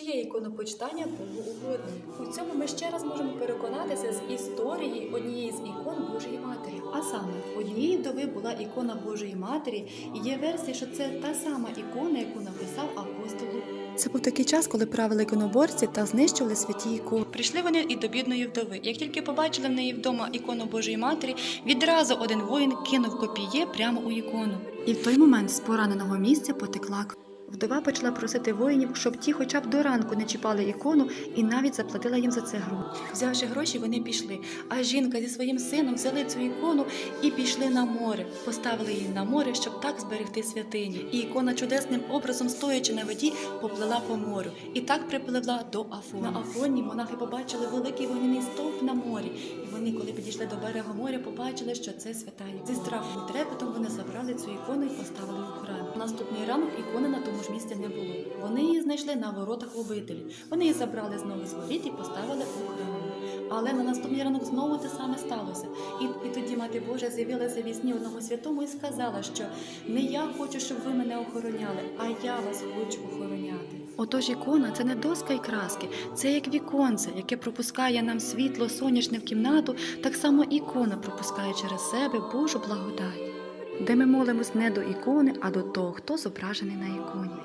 чиє іконопочитання Богу угодне. У цьому ми ще раз можемо переконатися з історії однієї з ікон Божої Матері. А саме, в однієї вдови була ікона Божої Матері, і є версія, що це та сама ікона, яку написав апостол Це був такий час, коли правили іконоборці та знищували святі ікони. Прийшли вони і до бідної вдови. Як тільки побачили в неї вдома ікону Божої Матері, відразу один воїн кинув копіє прямо у ікону. І в той момент з пораненого місця потекла кров. Вдова почала просити воїнів, щоб ті хоча б до ранку не чіпали ікону і навіть заплатила їм за це гроші. Взявши гроші, вони пішли. А жінка зі своїм сином взяли цю ікону і пішли на море. Поставили її на море, щоб так зберегти святині. І ікона чудесним образом, стоячи на воді, поплила по морю. І так припливла до Афоні. На Афоні монахи побачили великий вогняний стовп на морі. Вони, коли підійшли до берега моря, побачили, що це свята. ікона. Зі страхом і трепетом вони забрали цю ікону і поставили в храм. Наступний ранок ікони на тому ж місці не було. Вони її знайшли на воротах обителі. Вони її забрали знову з воріт і поставили у храм. Але на наступний ранок знову те саме сталося. Мати Божа з'явилася вісні одному святому і сказала, що не я хочу, щоб ви мене охороняли, а я вас хочу охороняти. Отож, ікона це не доска і краски, це як віконце, яке пропускає нам світло сонячне в кімнату, так само ікона пропускає через себе Божу благодать, де ми молимось не до ікони, а до того, хто зображений на іконі.